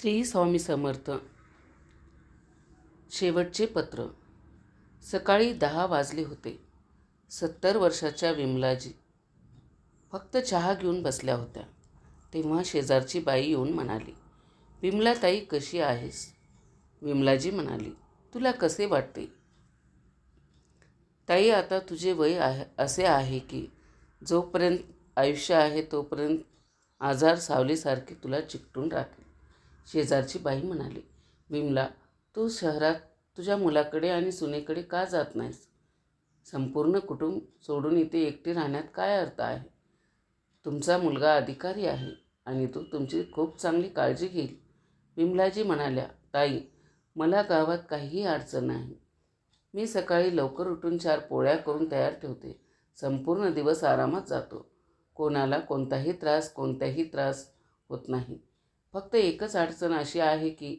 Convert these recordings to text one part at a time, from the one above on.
श्री स्वामी समर्थ. शेवटचे पत्र. सकाळी दहा वाजले होते. सत्तर वर्षाच्या विमलाजी. फक्त चहा घेऊन बसल्या होत्या. तेव्हा शेजारची बाई येऊन म्हणाली विमलाताई कशी आहेस? विमलाजी म्हणाली तुला कसे वाटते? ताई आता तुझे वय आहे असे आहे की जोपर्यंत आयुष्य आहे तोपर्यंत आजार सावलीसारखे तुला चिकटून राहते शेजारची बाई म्हणाली विमला तू शहरात तुझ्या मुलाकडे आणि सुनेकडे का जात नाहीस? संपूर्ण कुटुंब सोडून इथे एकटे राहण्यात काय अर्थ आहे? तुमचा मुलगा अधिकारी आहे आणि तो तुमची खूप चांगली काळजी घेईल. विमलाजी म्हणाल्या ताई मला गावात काहीही अडचण नाही. मी सकाळी लवकर उठून चार पोळ्या करून तयार ठेवते. संपूर्ण दिवस आरामात जातो. कोणाला कोणताही त्रास कोणताही त्रास होत नाही. फक्त एकच अडचण अशी आहे की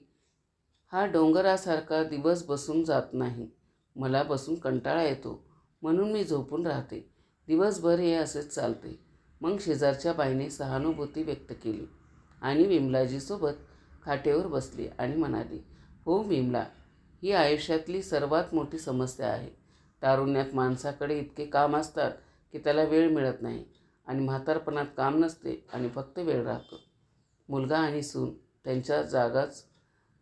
हा डोंगरासारखा दिवस बसून जात नाही. मला बसून कंटाळा येतो म्हणून मी झोपून राहते. दिवसभर हे असेच चालते. मग शेजारच्या बाईने सहानुभूती व्यक्त केली आणि विमलाजीसोबत खाटेवर बसली आणि म्हणाली हो विमला ही आयुष्यातली सर्वात मोठी समस्या आहे. तारुण्यात माणसाकडे इतके काम असतात की त्याला वेळ मिळत नाही आणि म्हातारपणात काम नसते आणि फक्त वेळ राहतो. मुलगा आणि सून त्यांच्या जागाच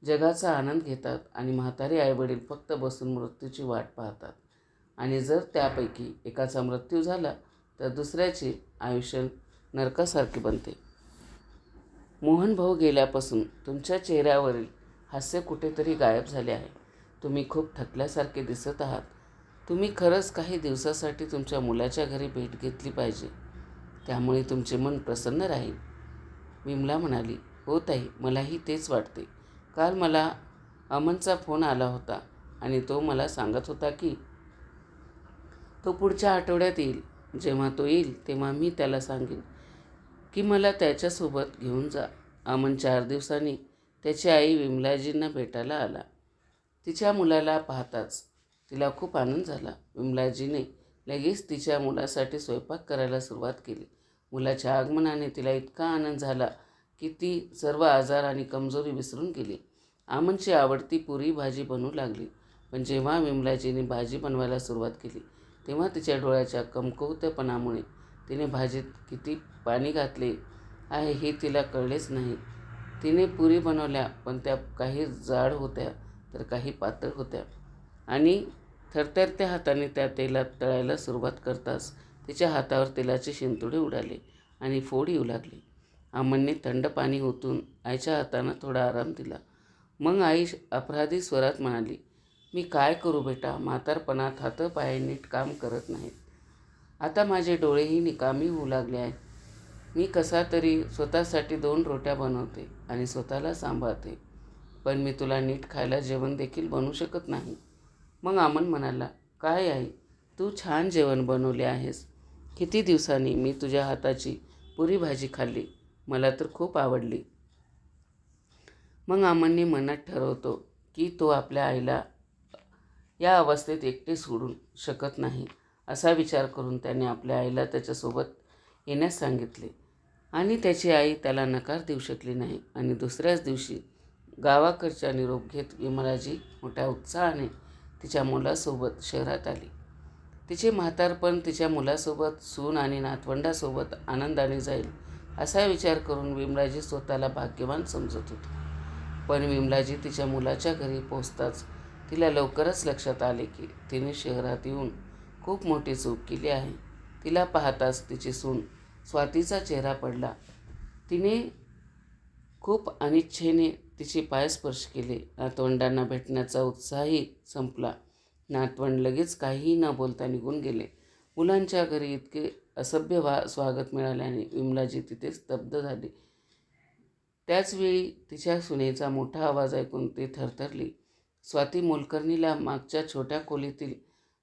जगाचा आनंद घेतात आणि म्हातारे आईवडील फक्त बसून मृत्यूची वाट पाहतात. आणि जर त्यापैकी एकाचा मृत्यू झाला तर दुसऱ्याचे आयुष्य नरकासारखे बनते. मोहन भाऊ गेल्यापासून तुमच्या चेहऱ्यावरील हास्य कुठेतरी गायब झाले आहे. तुम्ही खूप थकल्यासारखे दिसत आहात. तुम्ही खरंच काही दिवसासाठी तुमच्या मुलाच्या घरी भेट घेतली पाहिजे. त्यामुळे तुमचे मन प्रसन्न राहील. विमला म्हणाली हो ताई मलाही तेच वाटते. काल मला अमनचा फोन आला होता आणि तो मला सांगत होता की तो पुढच्या आठवड्यात येईल. जेव्हा तो येईल तेव्हा मी त्याला सांगेन की मला त्याच्यासोबत घेऊन जा. अमन चार दिवसांनी त्याची आई विमलाजींना भेटायला आला. तिच्या मुलाला पाहताच तिला खूप आनंद झाला. विमलाजीने लगेच तिच्या मुलासाठी स्वयंपाक करायला सुरुवात केली. मुलाच्या आगमनाने तिला इतका आनंद झाला की ती सर्व आजार आणि कमजोरी विसरून गेली. आमनची आवडती पुरी भाजी बनवू लागली. पण जेव्हा विमलाजीने भाजी बनवायला सुरुवात केली तेव्हा तिच्या डोळ्याच्या कमकुवतेपणामुळे तिने भाजीत किती पाणी घातले आहे हे तिला कळलेच नाही. तिने पुरी बनवल्या पण त्या काही जाड होत्या तर काही पातळ होत्या. आणि थरथरत्या हाताने त्या तेलात तळायला सुरुवात करताच तिच्या हातावर तेलाचे शिंतोडे उडाले आणि फोड येऊ लागली. अमनने थंड पाणी ओतून आईच्या हातानं थोडा आराम दिला. मग आई अपराधी स्वरात म्हणाली मी काय करू बेटा? म्हातारपणात हातपाय नीट काम करत नाहीत. आता माझे डोळेही निकामी होऊ लागले आहेत. मी कसा तरी स्वतःसाठी दोन रोट्या बनवते आणि स्वतःला सांभाळते. पण मी तुला नीट खायला जेवण देखील बनवू शकत नाही. मग आमन म्हणाला काय आहे तू छान जेवण बनवले आहेस. किती दिवसांनी मी तुझ्या हाताची पुरी भाजी खाल्ली? मला तर खूप आवडली. मग अमनने मनात ठरवतो की तो आपल्या आईला या अवस्थेत एकटे सोडू शकत नाही असा विचार करून त्याने आपल्या आईला त्याच्यासोबत येण्यास सांगितले. आणि त्याची आई त्याला नकार देऊ शकली नाही आणि दुसऱ्याच दिवशी गावाकडच्या निरोप घेत विमलाजी मोठ्या उत्साहाने तिच्या मुलासोबत शहरात आली. तिचे म्हातारपण तिच्या मुलासोबत सून आणि नातवंडासोबत आनंदाने जाईल असा विचार करून विमलाजी स्वतःला भाग्यवान समजत होती. पण विमलाजी तिच्या मुलाच्या घरी पोचताच तिला लवकरच लक्षात आले की तिने शहरात येऊन खूप मोठी चूक केली आहे. तिला पाहताच तिची सून स्वातीचा चेहरा पडला. तिने खूप अनिच्छेने तिचे पाय स्पर्श केले. नातवंडांना भेटण्याचा उत्साहही संपला. नातवंड लगेच काहीही न बोलता निघून गेले. मुलांच्या घरी इतके असभ्य वा स्वागत मिळाल्याने विमलाजी तिथे स्तब्ध झाली. त्याचवेळी तिच्या सुनेचा मोठा आवाज ऐकून ती थरथरली स्वाती मोलकर्णीला मागच्या छोट्या खोलीतील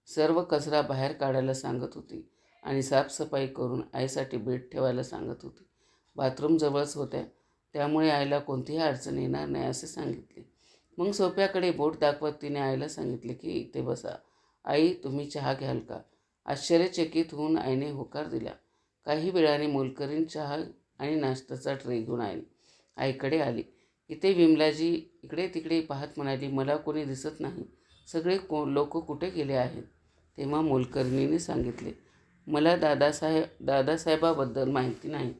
सर्व कचरा बाहेर काढायला सांगत होती आणि साफसफाई करून आईसाठी बेड ठेवायला सांगत होती. बाथरूम जवळच होत्या त्यामुळे आईला कोणतीही अडचण येणार नाही असे सांगितले. मग सोप्याकडे बोट दाखवत तिने आईला सांगितले की इथे बसा. आई तुम्ही चहा घ्याल का? आश्चर्यचकित होऊन आईने होकार दिला. काही वेळाने मोलकरीण चहा आणि नाश्त्याचा ट्रे घेऊन आई आईकडे आली. इथे विमलाजी इकडे तिकडे पाहत म्हणाली मला कोणी दिसत नाही. सगळे को लोक कुठे गेले आहेत? तेव्हा मोलकर्णीने सांगितले मला दादासाहेब दादासाहेबाबद्दल माहिती नाही.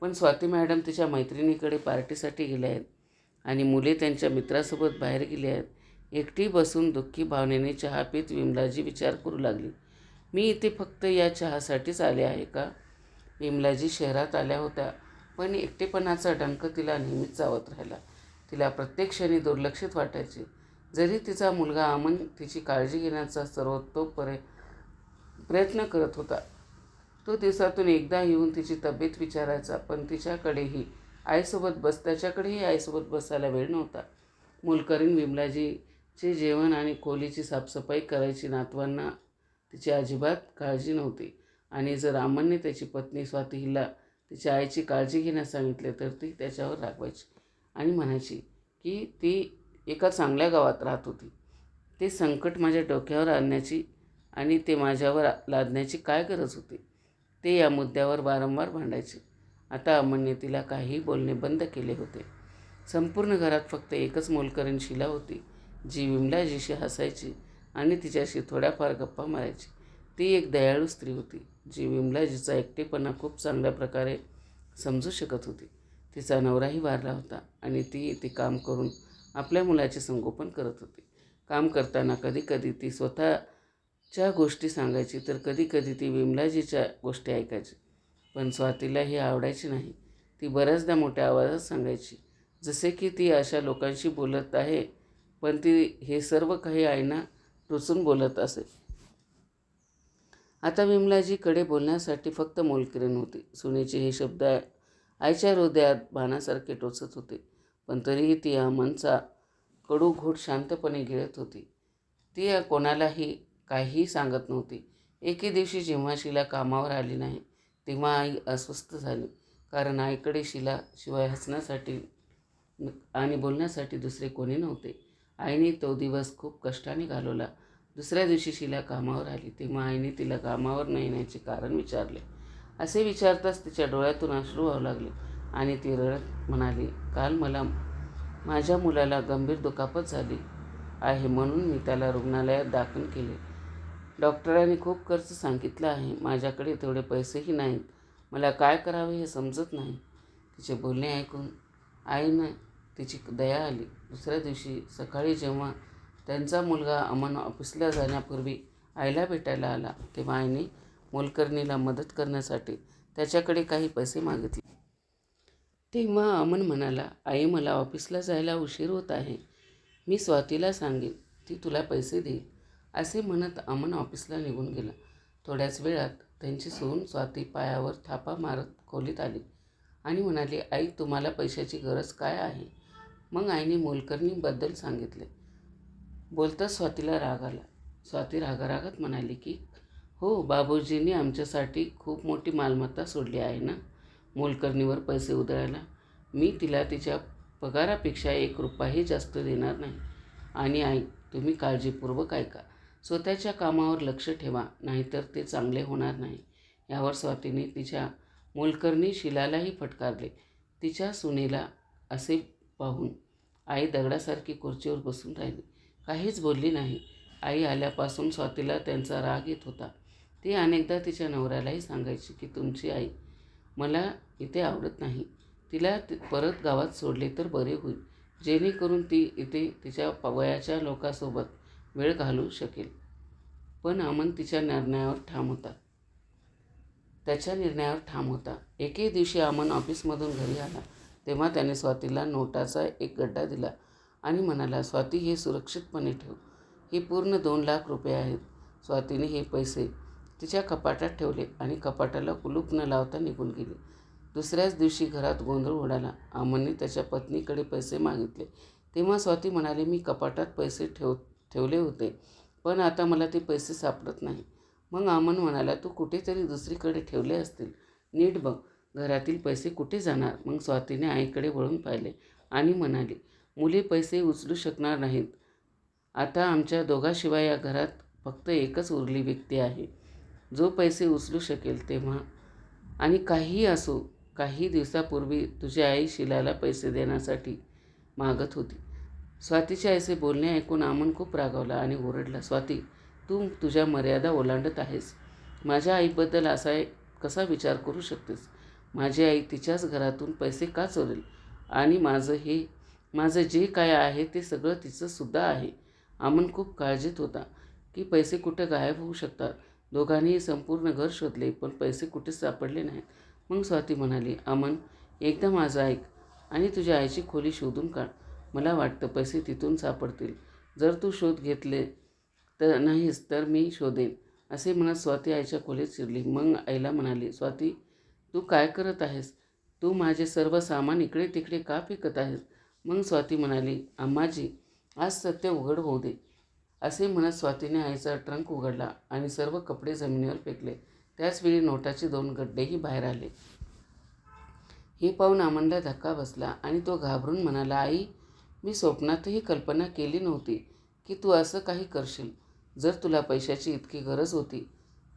पण स्वाती मॅडम तिच्या मैत्रिणीकडे पार्टीसाठी गेल्या आहेत. आणि मुले त्यांच्या मित्रासोबत बाहेर गेली आहेत. एकटी बसून दुःखी भावनेने चहा पीत विमलाजी विचार करू लागली. मी इथे फक्त या चहासाठीच आले आहे का? विमलाजी शहरात आल्या होत्या पण एकटेपणाचा डंक तिला नेहमीच चावत राहिला. तिला प्रत्येक क्षणी दुर्लक्षित वाटायचे. जरी तिचा मुलगा अमन तिची काळजी घेण्याचा सर्वतोपरे प्रयत्न करत होता तो दिवसातून एकदा येऊन तिची तब्येत विचारायचा पण तिच्याकडेही आईसोबत बस त्याच्याकडेही आईसोबत बसायला वेळ नव्हता. मोलकरीण विमलाजीचे जेवण आणि खोलीची साफसफाई करायची नातवांना तिची अजिबात काळजी नव्हती. आणि जर अमनने त्याची पत्नी स्वाती हिला तिच्या आईची काळजी घेण्यास सांगितले तर ती त्याच्यावर रागवायची आणि म्हणायची की ती एका चांगल्या गावात राहत होती. ते संकट माझ्या डोक्यावर आणण्याची आणि ते माझ्यावर लादण्याची काय गरज होती? ते या मुद्द्यावर वारंवार भांडायचे. आता अमनने तिला काही बोलणे बंद केले होते. संपूर्ण घरात फक्त एकच मोलकरीण शिला होती जी विमलाजीशी हसायची आणि तिच्याशी थोड्याफार गप्पा मारायची. ती एक दयाळू स्त्री होती जी विमलाजीचा एकटेपणा खूप चांगल्या प्रकारे समजू शकत होती. तिचा नवराही वारला होता आणि ती ते काम करून आपल्या मुलाचे संगोपन करत होती. काम करताना कधीकधी ती स्वतःच्या गोष्टी सांगायची तर कधीकधी ती विमलाजीच्या गोष्टी ऐकायची. पण स्वातीला ही आवडायची नाही. ती बऱ्याचदा मोठ्या आवाजात सांगायची जसे की ती अशा लोकांशी बोलत आहे पण ती हे सर्व काही आईना टोचून बोलत असे. आता विमलाजीकडे बोलण्यासाठी फक्त मोलकिरण होती. सुनेचे हे शब्द आईच्या हृदयात बाणासारखे टोचत होते पण तरीही ती अमनचा कडू घोट शांतपणे गिळत होती. ती कोणालाही काहीही सांगत नव्हती. एके दिवशी जेव्हा शिला कामावर आली नाही तेव्हा आई अस्वस्थ झाली. कारण आईकडे शिला शिवाय हसण्यासाठी आणि बोलण्यासाठी दुसरे कोणी नव्हते. आईने तो दिवस खूप कष्टाने घालवला. दुसऱ्या दिवशी शिला कामावर आली. तेव्हा आईने तिला कामावर न येण्याचे कारण विचारले. असे विचारताच तिच्या डोळ्यातून अश्रू व्हावं लागले आणि ती रडत म्हणाली काल मला माझ्या मुलाला गंभीर दुखापत झाली आहे म्हणून मी त्याला रुग्णालयात दाखल केले. डॉक्टरांनी खूप खर्च सांगितला आहे. माझ्याकडे तेवढे पैसेही नाहीत. मला काय करावे हे समजत नाही. तिचे बोलणे ऐकून आईनं तिची दया आली. दुसऱ्या दिवशी सकाळी जेव्हा त्यांचा मुलगा अमन ऑफिसला जाण्यापूर्वी आईला भेटायला आला तेव्हा आईने मोलकर्णीला मदत करण्यासाठी त्याच्याकडे काही पैसे मागितले. तेव्हा अमन म्हणाला आई मला ऑफिसला जायला उशीर होत आहे. मी स्वातीला सांगेन. ती तुला पैसे देईल. असे म्हणत अमन ऑफिसला निघून गेला. थोड्याच वेळात त्यांची सून स्वाती पायावर थापा मारत खोलीत आली आणि म्हणाली आई तुम्हाला पैशाची गरज काय आहे? मग आईने मोलकर्णीबद्दल सांगितले. बोलताच स्वातीला राग आला. स्वाती रागारागात म्हणाली की हो बाबूजींनी आमच्यासाठी खूप मोठी मालमत्ता सोडली आहे ना? मोलकर्णीवर पैसे उधळायला. मी तिला तिच्या पगारापेक्षा एक रुपयाही जास्त देणार नाही. आणि आई तुम्ही काळजीपूर्वक ऐका. स्वतःच्या कामावर लक्ष ठेवा नाहीतर ते चांगले होणार नाही. यावर स्वातीने तिच्या मोलकर्णी शिलालाही फटकारले. तिच्या सुनेला असे पाहून आई दगडासारखी खुर्चीवर बसून राहिली. काहीच बोलली नाही. आई आल्यापासून स्वातीला त्यांचा राग येत होता. ती अनेकदा तिच्या नवऱ्यालाही सांगायची की तुमची आई मला इथे आवडत नाही. तिला परत गावात सोडले तर बरे होईल. जेणेकरून ती इथे तिच्या वयाच्या लोकांसोबत वेळ घालवू शकेल. पण अमन तिच्या निर्णयावर ठाम होता. त्याच्या निर्णयावर ठाम होता. एके दिवशी अमन ऑफिसमधून घरी आला. तेव्हा त्याने स्वातीला नोटाचा एक गड्डा दिला आणि म्हणाला स्वाती हे सुरक्षितपणे ठेव. हे पूर्ण दोन लाख रुपये आहेत. स्वातीने हे पैसे तिच्या कपाटात ठेवले आणि कपाटाला कुलूप न लावता निघून गेले. दुसऱ्याच दिवशी घरात गोंधळ उडाला. अमनने त्याच्या पत्नीकडे पैसे मागितले. तेव्हा स्वाती म्हणाले मी कपाटात पैसे ठेव ठेवले होते. पण आता मला ते पैसे सापडत नाही. मग आमन म्हणाला तू कुठेतरी दुसरीकडे ठेवले असतील. नीट बघ घरातील पैसे कुठे जाणार? मग स्वातीने आईकडे वळून पाहिले आणि म्हणाली मुली पैसे उचलू शकणार नाहीत. आता आमच्या दोघाशिवाय या घरात फक्त एकच उरली व्यक्ती आहे. जो पैसे उचलू शकेल तेव्हा. आणि काहीही असो काही दिवसापूर्वी तुझी आई शिलाला पैसे देण्यासाठी मागत होती. स्वातीचे असे बोलणे ऐकून आमन खूप रागावला आणि ओरडला स्वाती तू तुझ्या मर्यादा ओलांडत आहेस. माझ्या आईबद्दल असा कसा विचार करू शकतेस? माझी आई तिच्याच घरातून पैसे का चोरेल? आणि माझं हे माझं जे काय आहे ते सगळं तिचंसुद्धा आहे. आमन खूप काळजीत होता की पैसे कुठं गायब होऊ शकतात? दोघांनीही संपूर्ण घर शोधले पण पैसे कुठेच सापडले नाहीत. मग स्वाती म्हणाली अमन एकदा माझं ऐक आणि तुझ्या आईची खोली शोधून काढ. मला वाटतं पैसे तिथून सापडतील. जर तू शोध घेतले तर नाहीस तर मी शोधेन असे म्हणत स्वाती आईच्या खोलीत शिरली. मग आईला म्हणाली स्वाती तू काय करत आहेस? तू माझे सर्व सामान इकडे तिकडे का फेकत आहेस? मग स्वाती म्हणाली अम्माजी आज सत्य उघड होऊ दे. असे म्हणत स्वातीने आईचा ट्रंक उघडला आणि सर्व कपडे जमिनीवर फेकले. त्याचवेळी नोटाचे दोन गड्डेही बाहेर आले. हे पाहून आमनला धक्का बसला आणि तो घाबरून म्हणाला आई मी स्वप्नातही कल्पना केली नव्हती की तू असं काही करशील. जर तुला पैशाची इतकी गरज होती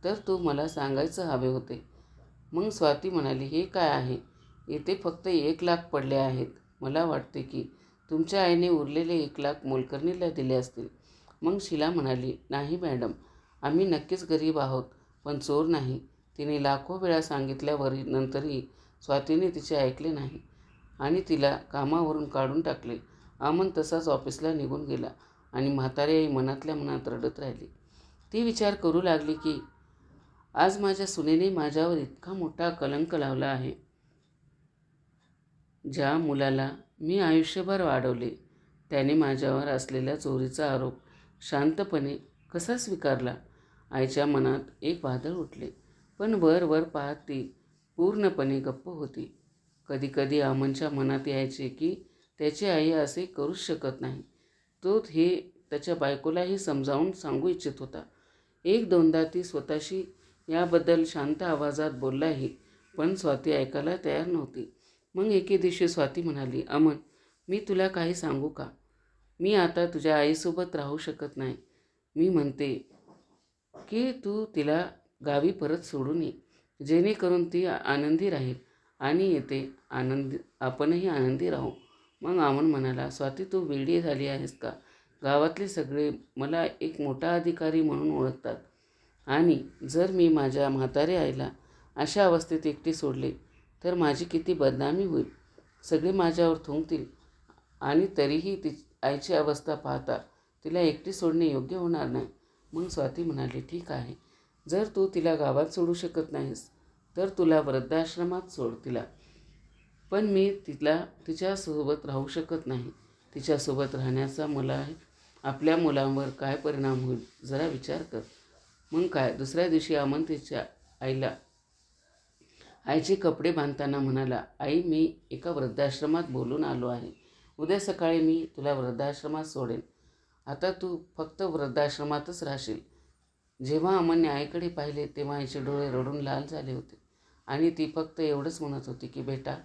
तर तू मला सांगायचं हवे होते. मग स्वाती म्हणाली हे काय आहे? येथे फक्त एक लाख पडले आहेत. मला वाटते की तुमच्या आईने उरलेले एक लाख मोलकर्णीला दिले असतील. मग शिला म्हणाली नाही मॅडम आम्ही नक्कीच गरीब आहोत पण चोर नाही. तिने लाखो वेळा सांगितल्यावर नंतरही स्वातीने तिचे ऐकले नाही आणि तिला कामावरून काढून टाकले. आमन तसाच ऑफिसला निघून गेला आणि म्हातारी आई मनातल्या मनात रडत राहिली. ती विचार करू लागली की आज माझ्या सुनेने माझ्यावर इतका मोठा कलंक लावला आहे ज्या मुलाला मी आयुष्यभर वाढवले त्याने माझ्यावर असलेल्या चोरीचा आरोप शांतपणे कसा स्वीकारला? आईच्या मनात एक वादळ उठले. पण वर वर पाहत ती पूर्णपणे गप्प होती. कधीकधी आमनच्या मनात यायचे की त्याची आई असे करूच शकत नाही. तो हे त्याच्या बायकोलाही समजावून सांगू इच्छित होता. एक दोनदा ती स्वतःशी याबद्दल शांत आवाजात बोललाही पण स्वाती ऐकायला तयार नव्हती. मग एके दिवशी स्वाती म्हणाली अमन मी तुला काही सांगू का? मी आता तुझ्या आईसोबत राहू शकत नाही. मी म्हणते की तू तिला गावी परत सोडून ये. जेणेकरून ती आनंदी राहील आणि येते आनंदी आपणही आनंदी राहू. मग अमन म्हणाला स्वाती तू वेडी झाली आहेस का? गावातले सगळे मला एक मोठा अधिकारी म्हणून ओळखतात. आणि जर मी माझ्या म्हातारे आईला अशा अवस्थेत एकटी सोडले तर माझी किती बदनामी होईल. सगळे माझ्यावर थुंकतील आणि तरीही ती आईची अवस्था पाहता तिला एकटी सोडणे योग्य होणार नाही. मग स्वाती म्हणाली ठीक आहे. जर तू तिला गावात सोडू शकत नाहीस तर तुला वृद्धाश्रमात सोड तिला. पण मी तिला तिच्यासोबत राहू शकत नाही. तिच्यासोबत राहण्याचा मला आपल्या मुलांवर काय परिणाम होईल जरा विचार कर. मग काय? दुसऱ्या दिवशी अमन तिच्या आईला आईचे कपडे बांधताना म्हणाला आई मी एका वृद्धाश्रमात बोलून आलो आहे. उद्या सकाळी मी तुला वृद्धाश्रमात सोडेन. आता तू फक्त वृद्धाश्रमातच राहशील. जेव्हा अमनने आईकडे पाहिले तेव्हा आईचे डोळे रडून लाल झाले होते. आणि ती फक्त एवढंच म्हणत होती की बेटा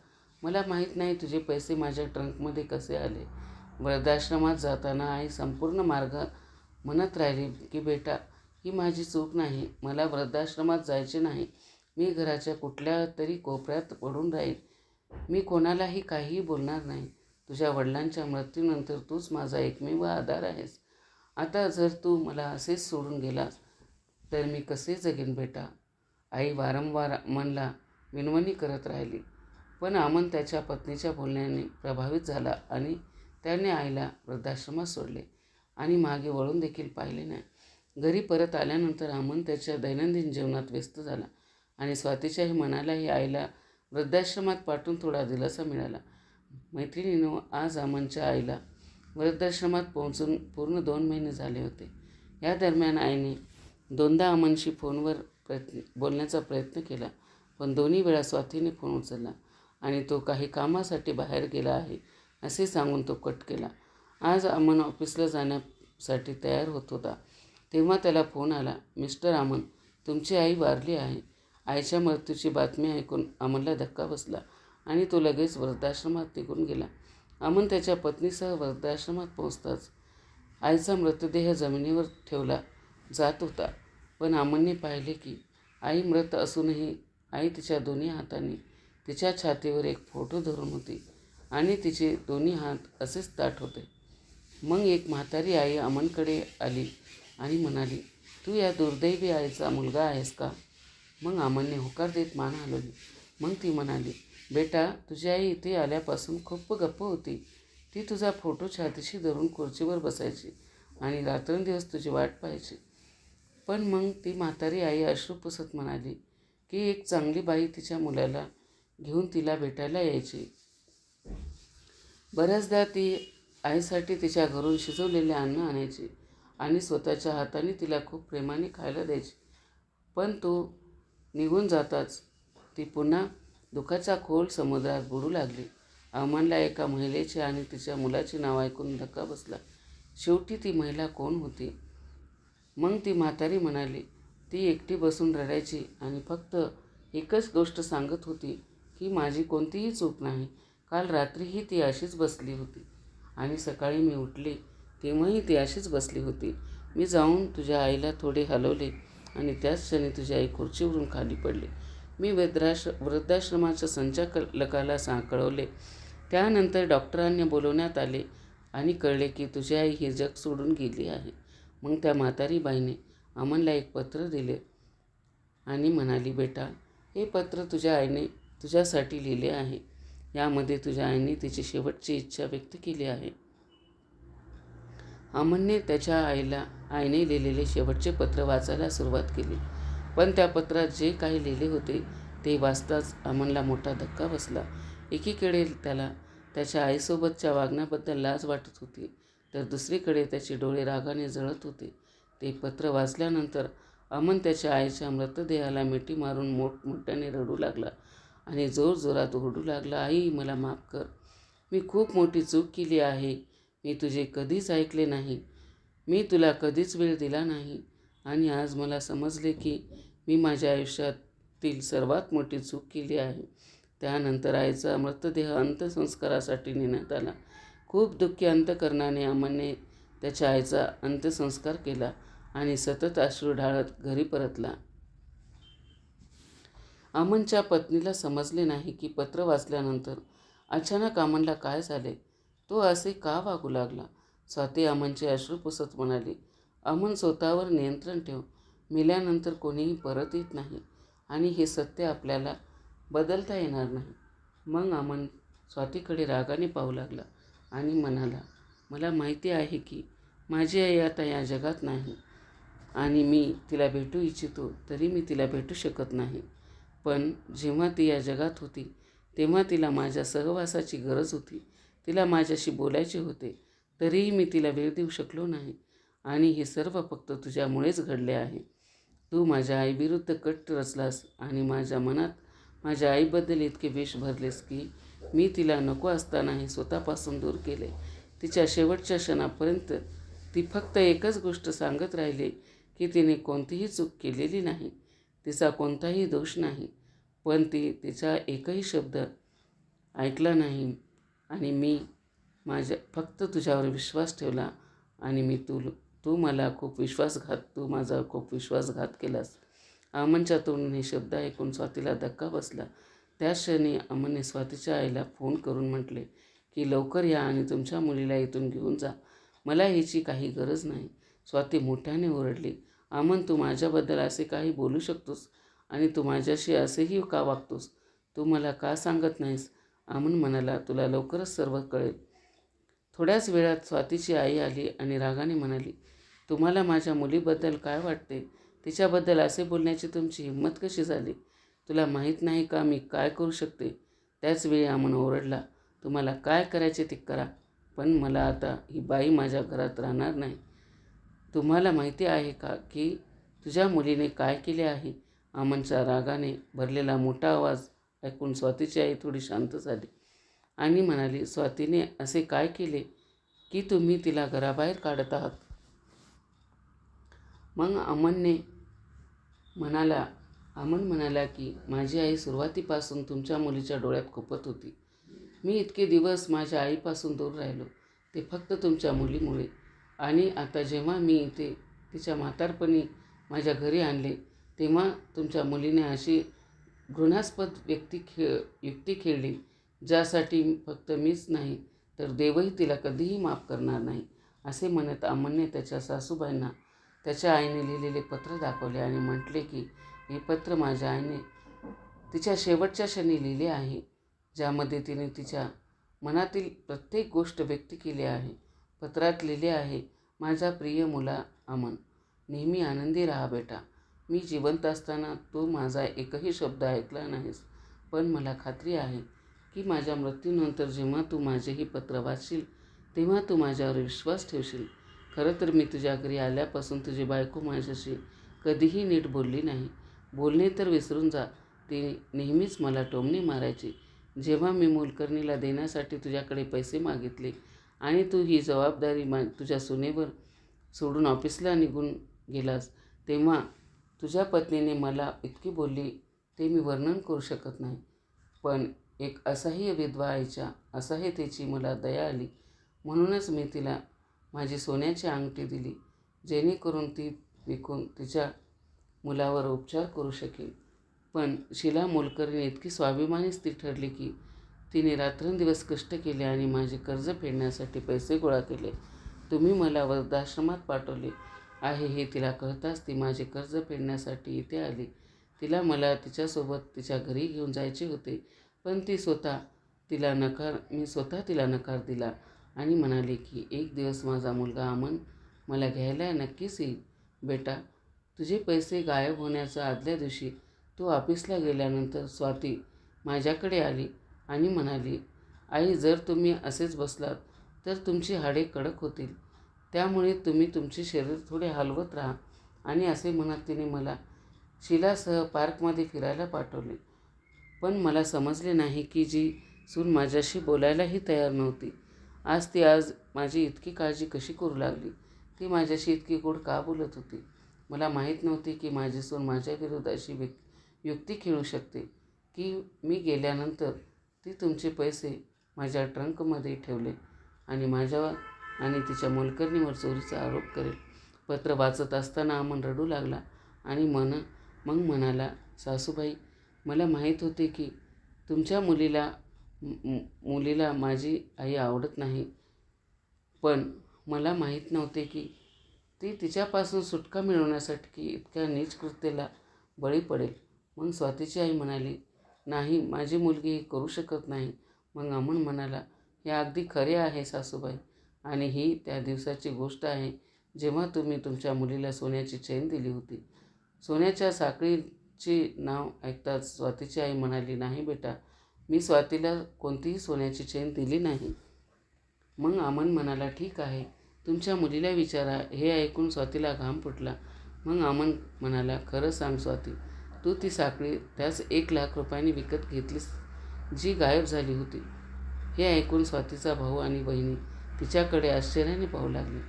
मला माहीत नाही तुझे पैसे माझ्या ट्रंकमध्ये कसे आले. वृद्धाश्रमात जाताना आई संपूर्ण मार्ग म्हणत राहिली की बेटा ही माझी चूक नाही. मला वृद्धाश्रमात जायचे नाही. मी घराच्या कुठल्या तरी कोपऱ्यात पडून राहील मी कोणालाही काहीही बोलणार नाही. तुझ्या वडिलांच्या मृत्यूनंतर तूच माझा एकमेव आधार आहेस. आता जर तू मला असेच सोडून गेलास तर मी कसे जगेन बेटा? आई वारंवार मनला विनवणी करत राहिली. पण अमन त्याच्या पत्नीच्या बोलण्याने प्रभावित झाला आणि त्याने आईला वृद्धाश्रमात सोडले आणि मागे वळून देखील पाहिले नाही. घरी परत आल्यानंतर अमन त्याच्या दैनंदिन जीवनात व्यस्त झाला आणि स्वातीच्याही मनालाही आईला वृद्धाश्रमात पाठवून थोडा दिलासा मिळाला. मैत्रिणीनं आज अमनच्या आईला वृद्धाश्रमात पोहोचून पूर्ण दोन महिने झाले होते. या दरम्यान आईने दोनदा अमनशी फोनवर प्रयत्न बोलण्याचा प्रयत्न केला पण दोन्ही वेळा स्वातीने फोन उचलला. आणि तो काही कामासाठी बाहेर गेला आहे असे सांगून तो कट केला. आज अमन ऑफिसला जाण्यासाठी तयार होत होता. तेव्हा त्याला फोन आला मिस्टर अमन तुमची आई वारली आहे. आईच्या मृत्यूची बातमी ऐकून अमनला धक्का बसला आणि तो लगेच वृद्धाश्रमात निघून गेला. अमन त्याच्या पत्नीसह वृद्धाश्रमात पोहोचताच आईचा मृतदेह जमिनीवर ठेवला जात होता. पण अमनने पाहिले की आई मृत असूनही आई तिच्या दोन्ही हातांनी तिच्या छातीवर एक फोटो धरून होती आणि तिचे दोन्ही हात असेच ताट होते. मग एक म्हातारी आई अमनकडे आली आणि म्हणाली तू या दुर्दैवी आईचा मुलगा आहेस का? मग अमनने होकार देत मान हलवली. मग ती म्हणाली बेटा तुझी आई इथे आल्यापासून खूप गप्प होती. ती तुझा फोटो छातीशी धरून खुर्चीवर बसायची आणि रात्रंदिवस तुझी वाट पाहायची. पण मग ती म्हातारी आई अश्रू पुसत म्हणाली की एक चांगली बाई तिच्या मुलाला घेऊन तिला भेटायला यायची. बऱ्याचदा ती आईसाठी तिच्या घरून शिजवलेले अन्न आणायची आणि स्वतःच्या हाताने तिला खूप प्रेमाने खायला द्यायची. पण तो निघून जाताच ती पुन्हा दुखाचा खोल समुद्रात बुडू लागली. अमनला एका महिलेचे आणि तिच्या मुलाचे नाव ऐकून धक्का बसला. शेवटी ती महिला कोण होती? मग ती म्हातारी म्हणाली ती एकटी बसून रडायची आणि फक्त एकच गोष्ट सांगत होती की माझी कोणतीही चूक नाही. काल रात्रीही ती अशीच बसली होती. आणि सकाळी मी उठले तेव्हाही ती अशीच बसली होती. मी जाऊन तुझ्या आईला थोडे हलवले आणि त्याच क्षणी तुझी आई खुर्चीवरून खाली पडली. मी वृद्धाश्र वृद्धाश्रमाच्या संचालकाला सा कळवले त्यानंतर डॉक्टरांनी बोलवण्यात आले आणि कळले की तुझी आई ही जग सोडून गेली आहे. मग त्या म्हातारी बाईने अमनला एक पत्र दिले आणि म्हणाली बेटा हे पत्र तुझ्या आईने तुझ्यासाठी लिहिले आहे. यामध्ये तुझ्या आईने तिची शेवटची इच्छा व्यक्त केली आहे. अमनने त्याच्या आईला आईने लिहिलेले शेवटचे पत्र वाचायला सुरुवात केली. पण त्या पत्रात जे काही लिहिले होते ते वाचताच अमनला मोठा धक्का बसला. एकीकडे त्याला त्याच्या आईसोबतच्या वागण्याबद्दल लाज वाटत होती तर दुसरीकडे त्याचे डोळे रागाने जळत होते. ते पत्र वाचल्यानंतर अमन त्याच्या आईच्या मृतदेहाला मिठी मारून मोठमोठ्याने रडू लागला. आणि जोरजोरात ओरडू लागला आई मला माफ कर. मी खूप मोठी चूक केली आहे. मी तुझे कधीच ऐकले नाही. मी तुला कधीच वेळ दिला नाही. आणि आज मला समजले की मी माझ्या आयुष्यातील सर्वात मोठी चूक केली आहे. त्यानंतर आईचा मृतदेह अंत्यसंस्कारासाठी नेण्यात आला. खूप दुःखी अंतकरणाने अमनने त्याच्या आईचा अंत्यसंस्कार केला आणि सतत अश्रू ढाळत घरी परतला. अमनच्या पत्नीला समजले नाही की पत्र वाचल्यानंतर अचानक अमनला काय झाले? तो असे का वागू लागला? स्वाती अमनचे अश्रू पुसत म्हणाली अमन स्वतःवर नियंत्रण ठेव. मेल्यानंतर कोणीही परत येत नाही आणि हे सत्य आपल्याला बदलता येणार नाही. मग अमन स्वातीकडे रागाने पाहू लागला आणि म्हणाला मला माहिती आहे की माझी आई आता या जगात नाही आणि मी तिला भेटू इच्छितो तरी मी तिला भेटू शकत नाही. पण जेव्हा ती या जगात होती तेव्हा तिला माझ्या सहवासाची गरज होती. तिला माझ्याशी बोलायचे होते तरीही मी तिला वेळ देऊ शकलो नाही. आणि हे सर्व फक्त तुझ्यामुळेच घडले आहे. तू माझ्या आईविरुद्ध कट रचलास आणि माझ्या मनात माझ्या आईबद्दल इतके विष भरलेस की मी तिला नको असतानाही स्वतःपासून दूर केले. तिच्या शेवटच्या क्षणापर्यंत ती फक्त एकच गोष्ट सांगत राहिली की तिने कोणतीही चूक केलेली नाही. तिचा कोणताही दोष नाही. पण ती तिचा एकही शब्द ऐकला नाही आणि मी माझ्या फक्त तुझ्यावर विश्वास ठेवला आणि मी तू तू मला खूप विश्वासघात तू माझा खूप विश्वासघात केलास. अमनच्या तोंडून हे शब्द ऐकून स्वातीला धक्का बसला. त्या क्षणी अमनने स्वातीच्या आईला फोन करून म्हटले की लवकर या आणि तुमच्या मुलीला इथून घेऊन जा. मला ह्याची काही गरज नाही. स्वाती मोठ्याने ओरडली. अमन तू माझ्याबद्दल असे काही बोलू शकतोस आणि तू माझ्याशी असेही का वागतोस? तू मला का सांगत नाहीस? अमन म्हणाला तुला लवकरच सर्व कळेल. थोड्याच वेळात स्वातीची आई आली आणि रागाने म्हणाली तुम्हाला माझ्या मुलीबद्दल काय वाटते? तिच्याबद्दल असे बोलण्याची तुमची हिंमत कशी झाली? तुला माहीत नाही का मी काय करू शकते? त्याचवेळी अमन ओरडला तुम्हाला काय करायचे ते करा पण मला आता ही बाई माझ्या घरात राहणार नाही. तुम्हाला माहिती आहे का की तुझ्या मुलीने काय केले आहे? अमनच्या रागाने भरलेला मोठा आवाज ऐकून स्वातीची आई थोडी शांत झाली. आणि म्हणाली स्वातीने असे काय केले की तुम्ही तिला घराबाहेर काढत आहात? मग अमनने म्हणाला अमन म्हणाला की माझी आई सुरुवातीपासून तुमच्या मुलीच्या डोळ्यात खुपत होती. मी इतके दिवस माझ्या आईपासून दूर राहिलो. ते फक्त तुमच्या मुलीमुळे. आणि आता जेव्हा मी इथे तिच्या म्हातारपणी माझ्या घरी आणले तेव्हा तुमच्या मुलीने अशी घृणास्पद व्यक्ती खेळ युक्ती खेळली ज्यासाठी फक्त मीच नाही तर देवही तिला कधीही माफ करणार नाही असे म्हणत अमनने त्याच्या सासूबाईंना त्याच्या आईने लिहिलेले पत्र दाखवले आणि म्हटले की हे पत्र माझ्या आईने तिच्या शेवटच्या क्षणी लिहिले आहे ज्यामध्ये तिने तिच्या मनातील प्रत्येक गोष्ट व्यक्त केली आहे. पत्रात लिहिले आहे माझा प्रिय मुला अमन नेहमी आनंदी राहा बेटा. मी जिवंत असताना तू माझा एकही शब्द ऐकला नाहीस पण मला खात्री आहे की माझ्या मृत्यूनंतर जेव्हा तू माझेही पत्र वाचशील तेव्हा तू माझ्यावर विश्वास ठेवशील. खरं तर मी तुझ्या घरी आल्यापासून तुझी बायको माझ्याशी कधीही नीट बोलली नाही. बोलणे तर विसरून जा ती नेहमीच मला टोमणे मारायची. जेव्हा मी मोलकर्णीला देण्यासाठी तुझ्याकडे पैसे मागितले आणि तू ही जबाबदारी मा तुझ्या सुनेवर सोडून ऑफिसला निघून गेलास तेव्हा तुझ्या पत्नीने मला इतकी बोलली ते मी वर्णन करू शकत नाही. पण एक असह्य विधवा आईच्या असह्यतेची मला दया आली. म्हणूनच मी तिला माझी सोन्याची अंगठी दिली जेणेकरून ती विकून तिच्या मुलावर उपचार करू शकेल. पण शिला मोलकरीने इतकी स्वाभिमानी स्त्री ठरली की तिने रात्रंदिवस कष्ट केले आणि माझे कर्ज फेडण्यासाठी पैसे गोळा केले. तुम्ही मला वृद्धाश्रमात पाठवले आहे हे तिला कळताच ती माझे कर्ज फेडण्यासाठी इथे आली. तिला मला तिच्यासोबत तिच्या घरी घेऊन जायचे होते पण ती स्वतः तिला नकार मी स्वतः तिला नकार दिला आणि म्हणाले की एक दिवस माझा मुलगा अमन मला घ्यायला नक्कीच येईल. बेटा तुझे पैसे गायब होण्याच्या आदल्या दिवशी तू ऑफिसला गेल्यानंतर स्वाती माझ्याकडे आली. आणि म्हणाली आई जर तुम्ही असेच बसलात तर तुमची हाडे कडक होतील. त्यामुळे तुम्ही तुमचे शरीर थोडे हलवत राहा. आणि असे म्हणत तिने मला शिलासह पार्कमध्ये फिरायला पाठवले. पण मला समजले नाही की जी सून माझ्याशी बोलायलाही तयार नव्हती. आज ती आज माझी इतकी काळजी कशी करू लागली? ती माझ्याशी इतकी गोड का बोलत होती? मला माहीत नव्हती की माझी सून माझ्या विरोधाशी व्यक् युक्ती खेळू शकते की मी गेल्यानंतर ती तुमचे पैसे माझ्या ट्रंकमध्ये ठेवले आणि माझ्यावर आणि तिच्या मोलकर्णीवर चोरीचा आरोप करेल. पत्र वाचत असताना अमन रडू लागला आणि मन मग म्हणाला सासूबाई मला माहीत होते की तुमच्या मुलीला मुलीला माझी आई आवडत नाही. पण मला माहीत नव्हते की ती तिच्यापासून सुटका मिळवण्यासाठी की इतक्या नीच कृत्येला बळी पडेल. मग स्वातीची आई म्हणाली नाही माझी मुलगी हे करू शकत नाही. मग अमन म्हणाला हे अगदी खरे आहे सासूबाई. आणि ही त्या दिवसाची गोष्ट आहे जेव्हा तुम्ही तुमच्या मुलीला सोन्याची चैन दिली होती. सोन्याच्या साखळीची नाव ऐकताच स्वातीची आई म्हणाली नाही बेटा मी स्वातीला कोणतीही सोन्याची चेन दिली नाही. मग अमन म्हणाला ठीक आहे तुमच्या मुलीला विचारा. हे ऐकून स्वातीला घाम फुटला. मग अमन म्हणाला खरं सांग स्वाती तू ती साखळी त्याच एक लाख रुपयांनी विकत घेतलीस जी गायब झाली होती. हे ऐकून स्वातीचा भाऊ आणि बहिणी तिच्याकडे आश्चर्याने पाहू लागले.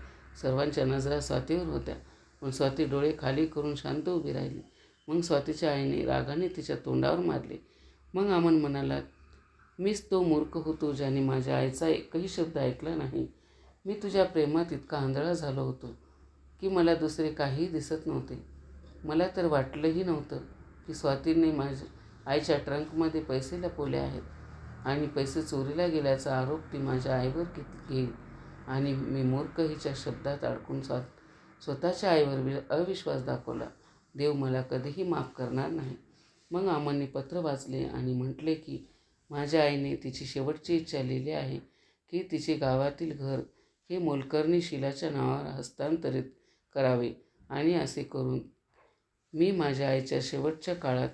सर्वांच्या नजरा स्वातीवर होत्या. पण स्वाती डोळे खाली करून शांत उभी राहिली. मग स्वातीच्या आईने रागाने तिच्या तोंडावर मारले. मग अमन म्हणाला मीच तो मूर्ख होतो ज्याने माझ्या आईचा एकही शब्द ऐकला नाही. मी तुझ्या प्रेमात इतका आंधळा झालो होतो की मला दुसरे काहीही दिसत नव्हते. मला तर वाटलंही नव्हतं की स्वातीने माझ्या आईच्या ट्रंकमध्ये पैसे लपवले आहेत आणि पैसे चोरीला गेल्याचा आरोप ती माझ्या आईवर घेत घेईल. आणि मी मूर्ख हिच्या शब्दात अडकून स्वा स्वतःच्या आईवर वि अविश्वास दाखवला. देव मला कधीही माफ करणार नाही. मग अमनने पत्र वाचले आणि म्हटले की माझ्या आईने तिची शेवटची इच्छा लिहिली आहे की तिचे गावातील घर हे मोलकर्णी शिलाच्या नावावर हस्तांतरित करावे आणि असे करून मी माझ्या आईच्या शेवटच्या काळात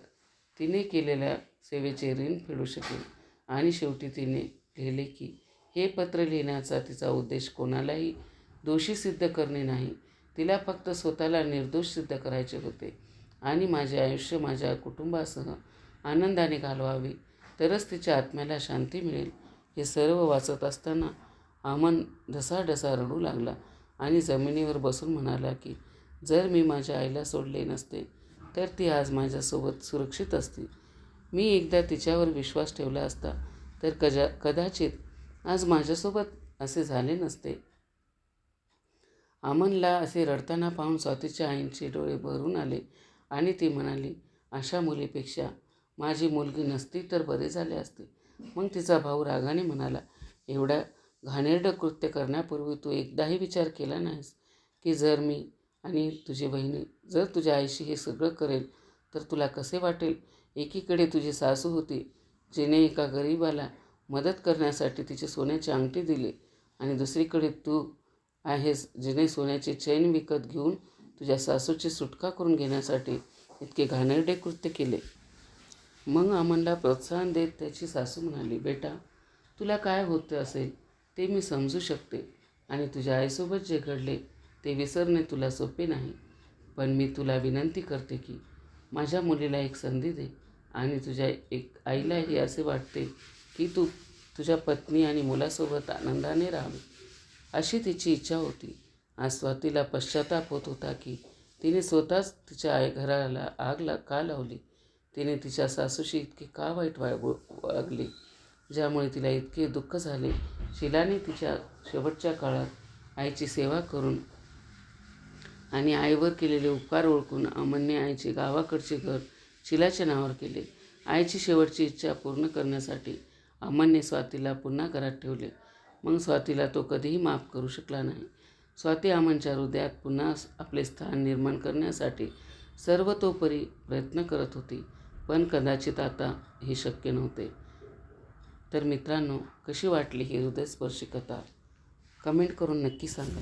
तिने केलेल्या सेवेचे ऋण फेडू शकेल आणि शेवटी तिने लिहिले की हे पत्र लिहिण्याचा तिचा उद्देश कोणालाही दोषी सिद्ध करणे नाही. तिला फक्त स्वतःला निर्दोष सिद्ध करायचे होते. आणि माझे आयुष्य माझ्या कुटुंबासह आनंदाने घालवावे तरच तिच्या आत्म्याला शांती मिळेल. हे सर्व वाचत असताना अमन ढसाढसा रडू लागला आणि जमिनीवर बसून म्हणाला की जर मी माझ्या आईला सोडले नसते तर ती आज माझ्यासोबत सुरक्षित असती. मी एकदा तिच्यावर विश्वास ठेवला असता तर कजा कदाचित आज माझ्यासोबत असे झाले नसते. अमनला असे रडताना पाहून स्वातीच्या आईंचे डोळे भरून आले आणि ती म्हणाली अशा मुलीपेक्षा माझी मुलगी नसती तर बरे झाले असते. मग तिचा भाऊ रागाने म्हणाला एवढ्या घाणेरडं कृत्य करण्यापूर्वी तू एकदाही विचार केला नाहीस की जर मी आणि तुझी बहिणी जर तुझ्या आईशी हे सगळं करेल तर तुला कसे वाटेल? एकीकडे तुझी सासू होती जिने एका गरीबाला मदत करण्यासाठी तिचे सोन्याची अंगठी दिली आणि दुसरीकडे तू आहेस जिने सोन्याची चैन विकत घेऊन तुझ्या सासूची सुटका करून घेण्यासाठी इतके घाणेरडे कृत्य केले. मग अमनला प्रोत्साहन देत त्याची सासू म्हणाली बेटा तुला काय होतं असेल ते मी समजू शकते आणि तुझ्या आईसोबत जे घडले ते विसरणे तुला सोपे नाही पण मी तुला विनंती करते की माझ्या मुलीला एक संधी दे आणि तुझ्या एक आईलाही असे वाटते की तू तुझ्या पत्नी आणि मुलासोबत आनंदाने राहावी. अशी तिची इच्छा होती. आज स्वातीला पश्चाताप होत होता की तिने स्वतःच तिच्या आई घराला आग ला का लावली? तिने तिच्या सासूशी इतके का वाईट वाग वागले? ज्यामुळे तिला इतके दुःख झाले. शिलाने तिच्या शेवटच्या काळात आईची सेवा करून आणि आईवर केलेले उपकार ओळखून अमनने आईचे गावाकडचे घर शिलाच्या नावावर केले. आईची शेवटची इच्छा पूर्ण करण्यासाठी अमनने स्वातीला पुन्हा घरात ठेवले. मग स्वातीला तो कधीही माफ करू शकला नाही. स्वाती अमनच्या हृदयात पुन्हा आपले स्थान निर्माण करण्यासाठी सर्वतोपरी प्रयत्न करत होती पण कदाचित आता हे शक्य नव्हते. तर मित्रांनो कशी वाटली ही हृदयस्पर्शी कथा? कमेंट करून नक्की सांगा.